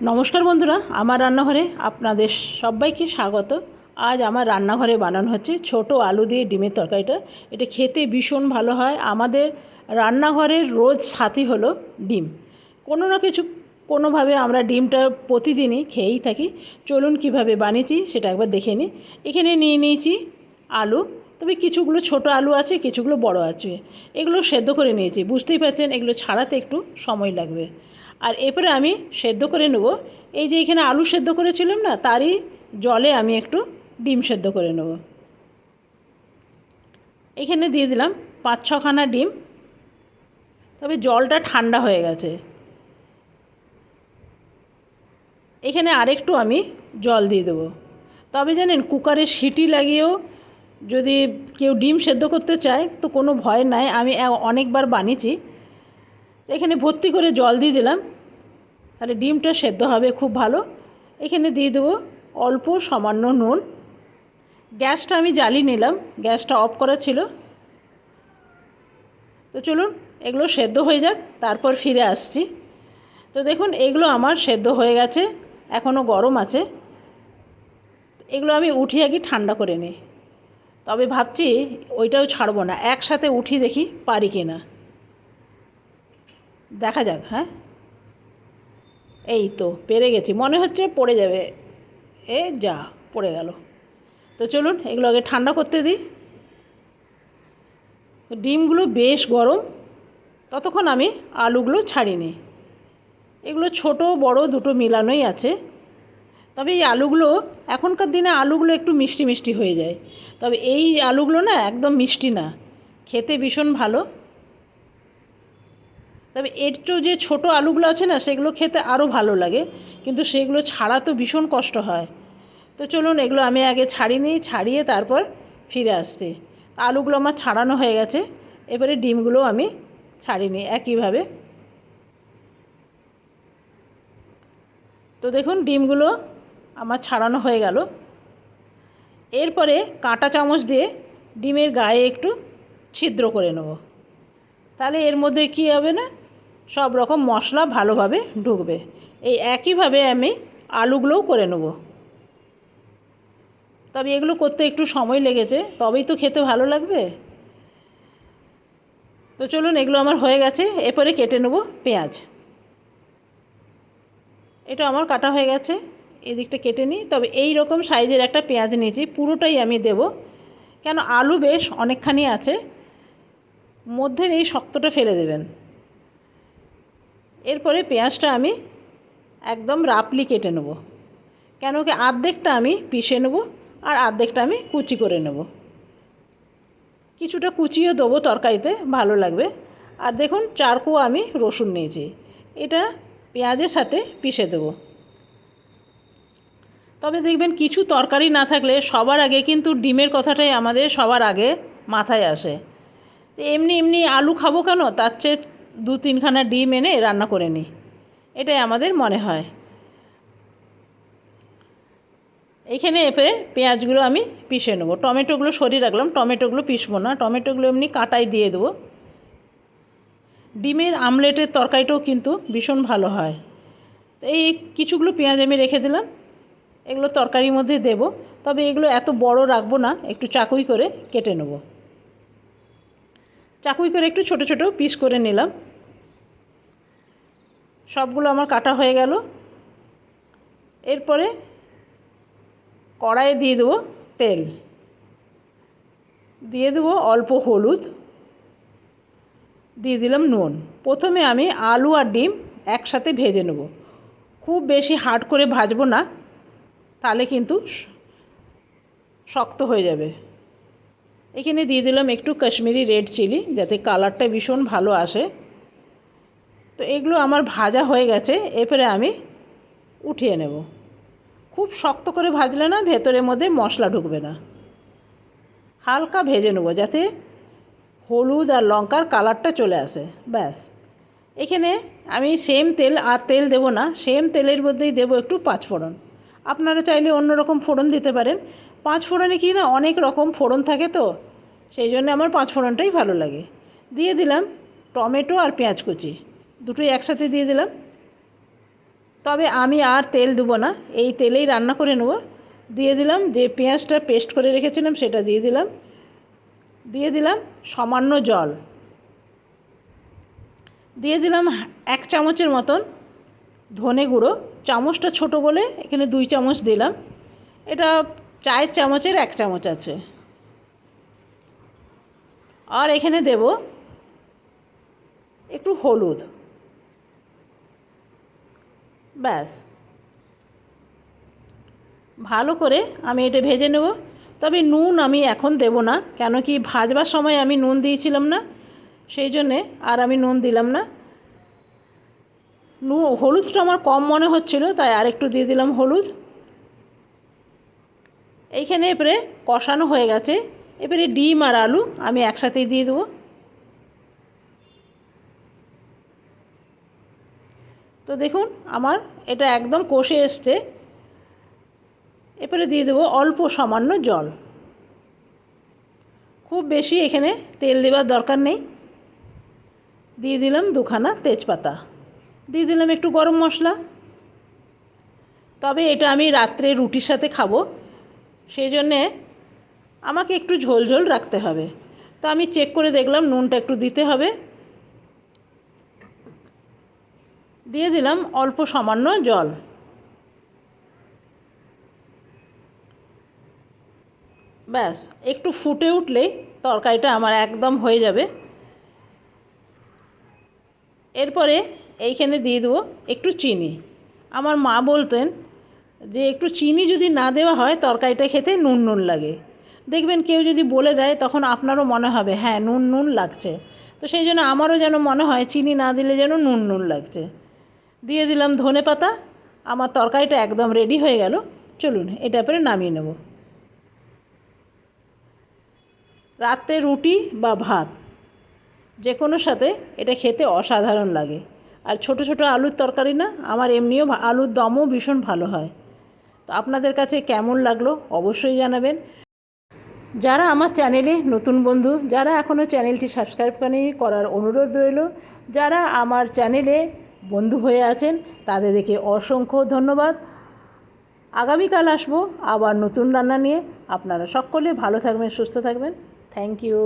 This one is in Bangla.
নমস্কার বন্ধুরা, আমার রান্নাঘরে আপনাদের সবাইকে স্বাগত। আজ আমার রান্নাঘরে বানানো হচ্ছে ছোট আলু দিয়ে ডিমের তরকারিটা। এটা খেতে ভীষণ ভালো হয়। আমাদের রান্নাঘরের রোজ সাথী হলো ডিম। কোনো না কিছু, কোনোভাবে আমরা ডিমটা প্রতিদিনই খেয়েই থাকি। চলুন কীভাবে বানিয়েছি সেটা একবার দেখে নিই। এখানে নিয়ে নিয়েছি আলু তবে কিছুগুলো ছোট আলু আছে, কিছুগুলো বড় আছে। এগুলো সেদ্ধ করে নিয়েছি। বুঝতেই পারছেন, এগুলো ছাড়াতে একটু সময় লাগবে। আর এরপরে আমি সেদ্ধ করে নেব। এই যে এখানে আলু সেদ্ধ করেছিলাম না, তারই জলে আমি একটু ডিম সেদ্ধ করে নেব। এখানে দিয়ে দিলাম পাঁচ ছখানা ডিম। তবে জলটা ঠান্ডা হয়ে গেছে। এখানে আরেকটু আমি জল দিয়ে দেবো। তবে জানেন, কুকারে সিটি লাগিয়েও যদি কেউ ডিম সেদ্ধ করতে চায়, তো কোনো ভয় নাই, আমি অনেকবার বানিয়েছি। এখানে ভর্তি করে জল দিয়ে দিলাম। তাহলে ডিমটা সেদ্ধ হবে খুব ভালো। এখানে দিয়ে দেবো অল্প সামান্য নুন। গ্যাসটা আমি জ্বালিয়ে নিলাম, গ্যাসটা অফ করা ছিল। তো চলুন, এগুলো সেদ্ধ হয়ে যাক, তারপর ফিরে আসছি। তো দেখুন, এগুলো আমার সেদ্ধ হয়ে গেছে এখনও গরম আছে। এগুলো আমি উঠিয়ে আগে ঠান্ডা করে নিই। তবে ভাবছি ওইটাও ছাড়বো না, একসাথে উঠি দেখি পারি কি না। দেখা যাক হ্যাঁ? এই তো, পেরে গেছি, মনে হচ্ছে পড়ে যাবে। এ যা, পড়ে গেল। তো চলুন এগুলো আগে ঠান্ডা করতে দিই। তো ডিমগুলো বেশ গরম, ততক্ষণ আমি আলুগুলো ছাড়িনি। এগুলো ছোট, বড়, দুটো মিলানোই আছে। তবে এই আলুগুলো, এখনকার দিনে আলুগুলো একটু মিষ্টি মিষ্টি হয়ে যায়। তবে এই আলুগুলো না একদম মিষ্টি না। খেতে ভীষণ ভালো। তবে একটু যে ছোটো আলুগুলো আছে না, সেগুলো খেতে আরও ভালো লাগে। কিন্তু সেগুলো ছাড়া তো ভীষণ কষ্ট হয়। তো চলুন, এগুলো আমি আগে ছাড়িয়ে নিই, ছাড়িয়ে তারপর ফিরে আসছি। আলুগুলো আমার ছাড়ানো হয়ে গেছে। এবারে ডিমগুলো আমি ছাড়িয়ে নিই একইভাবে। তো দেখুন, ডিমগুলো আমার ছাড়ানো হয়ে গেল। এরপরে কাঁটা চামচ দিয়ে ডিমের গায়ে একটু ছিদ্র করে নেব। তাহলে এর মধ্যে কী হবে না? সব রকম মশলা ভালোভাবে ঢুকবে। এই একইভাবে আমি আলুগুলোও করে নেব। তবে এগুলো করতে একটু সময় লেগেছে, তবেই তো খেতে ভালো লাগবে। তো চলুন, এগুলো আমার হয়ে গেছে, এরপরে কেটে নেব পেঁয়াজ। এটা আমার কাটা হয়ে গেছে। এদিকটা কেটে নিই। তবে এই রকম সাইজের একটা পেঁয়াজ নিয়েছি, পুরোটাই আমি দেব। কেন আলু বেশ অনেকখানি আছে। মধ্যের এই শক্তটা ফেলে দেবেন। এরপরে পেঁয়াজটা আমি একদম রাপলি কেটে নেব। কেন কি আর্ধেকটা আমি পিষে নেব আর আর্ধেকটা আমি কুচি করে নেব। কিছুটা কুচিও দেবো তরকারিতে, ভালো লাগবে। আর দেখুন চারকো আমি রসুন নিয়েছি। এটা পেঁয়াজের সাথে পিষে দেবো। তবে দেখবেন কিছু তরকারি না থাকলে সবার আগে কিন্তু ডিমের কথাটাই আমাদের সবার আগে মাথায় আসে। এমনি এমনি আলু খাব কেন? তার চেয়ে দু তিনখানা ডিম এনে রান্না করে নিই। এটাই আমাদের মনে হয়। এইখানে এপে পেঁয়াজগুলো আমি পিষে নেব। টমেটোগুলো সরিয়ে রাখলাম। টমেটোগুলো পিষবো না। টমেটোগুলো এমনি কাটাই দিয়ে দেবো। ডিমের আমলেটের তরকারিটাও কিন্তু ভীষণ ভালো হয়। এই কিছুগুলো পেঁয়াজ আমি রেখে দিলাম। এগুলো তরকারির মধ্যে দেব। তবে এগুলো এত বড় রাখব না, একটু চাকুই করে কেটে নেব। চাকুই করে একটু ছোট ছোট পিস করে নিলাম। সবগুলো আমার কাটা হয়ে গেল। এরপরে কড়াইয়ে দিয়ে দেবো তেল। দিয়ে দেবো অল্প হলুদ। দিয়ে দিলাম নুন। প্রথমে আমি আলু আর ডিম একসাথে ভেজে নেব। খুব বেশি হার্ড করে ভাজবো না। তাহলে কিন্তু শক্ত হয়ে যাবে। এখানে দিয়ে দিলাম একটু কাশ্মীরি রেড চিলি, যাতে কালারটা ভীষণ ভালো আসে। তো এগুলো আমার ভাজা হয়ে গেছে, এরপরে আমি উঠিয়ে নেব। খুব শক্ত করে ভাজলে না ভেতরের মধ্যে মশলা ঢুকবে না। হালকা ভেজে নেব, যাতে হলুদ আর লঙ্কার কালারটা চলে আসে, ব্যাস। এখানে আমি সেম তেল, আর তেল দেব না, সেম তেলের মধ্যেই দেবো একটু পাঁচফোড়ন। আপনারা চাইলে অন্য রকম ফোড়ন দিতে পারেন। পাঁচ ফোড়নে কি না অনেক রকম ফোড়ন থাকে তো, সেই জন্য আমার পাঁচ ফোড়নটাই ভালো লাগে। দিয়ে দিলাম টমেটো আর পেঁয়াজ কুচি, দুটোই একসাথে দিয়ে দিলাম। তবে আমি আর তেল দেবো না, এই তেলেই রান্না করে নেব। দিয়ে দিলাম যে পেঁয়াজটা পেস্ট করে রেখেছিলাম সেটা দিয়ে দিলাম। দিয়ে দিলাম সামান্য জল। দিয়ে দিলাম এক চামচের মতন ধনে গুঁড়ো, চামচটা ছোট বলে এখানে দুই চামচ দিলাম। এটা চায়ের চামচের এক চামচ আছে। আর এখানে দেব একটু হলুদ। ব্যাস। ভালো করে আমি এটা ভেজে নেব। তবে নুন আমি এখন দেব না, কেন কি ভাজবার সময় আমি নুন দিয়েছিলাম না, সেই জন্যে আর আমি নুন দিলাম না। নু, হলুদটা আমার কম মনে হচ্ছিল, তাই আরেকটু দিয়ে দিলাম হলুদ। এইখানে এবারে কষানো হয়ে গেছে। এবারে ডিম আর আলু আমি একসাথেই দিয়ে দেবো। তো দেখুন, আমার এটা একদম কষে এসছে। এবারে দিয়ে দেবো অল্প সামান্য জল। খুব বেশি এখানে তেল দেওয়ার দরকার নেই। দিয়ে দিলাম দুখানা তেজপাতা। দিয়ে দিলাম একটু গরম মশলা। তবে এটা আমি রাত্রে রুটির সাথে খাব। সেই জন্যে আমাকে একটু ঝোল ঝোল রাখতে হবে। তো আমি চেক করে দেখলাম নুনটা একটু দিতে হবে। দিয়ে দিলাম অল্প সামান্য জল। ব্যাস, একটু ফুটে উঠলেই তরকারিটা আমার একদম হয়ে যাবে। এরপরে এইখানে দিয়ে দেবো একটু চিনি। আমার মা বলতেন যে একটু চিনি যদি না দেওয়া হয় তরকারিটা খেতে নুন নুন লাগে। দেখবেন কেউ যদি বলে দেয় তখন আপনারও মনে হবে হ্যাঁ নুন নুন লাগছে। তো সেই জন্য আমারও যেন মনে হয় চিনি না দিলে যেন নুন নুন লাগছে। দিয়ে দিলাম ধনে পাতা, আমার তরকারিটা একদম রেডি হয়ে গেল। চলুন এটা পরে নামিয়ে নেব। রাত্রে রুটি বা ভাত যে কোনো সাথে, এটা খেতে অসাধারণ লাগে। আর ছোট ছোট আলুর তরকারি না, আমার এমনিও আলুর দমও ভীষণ ভালো হয়। তো আপনাদের কাছে কেমন লাগল অবশ্যই জানাবেন। যারা আমার চ্যানেলে নতুন বন্ধু, যারা এখনও চ্যানেলটি সাবস্ক্রাইব করেনি, করার অনুরোধ রইল। যারা আমার চ্যানেলে বন্ধু হয়ে আছেন, তাদেরকে অসংখ্য ধন্যবাদ। আগামীকাল আসব আবার নতুন রান্না নিয়ে। আপনারা সকলে ভালো থাকবেন, সুস্থ থাকবেন। Thank you.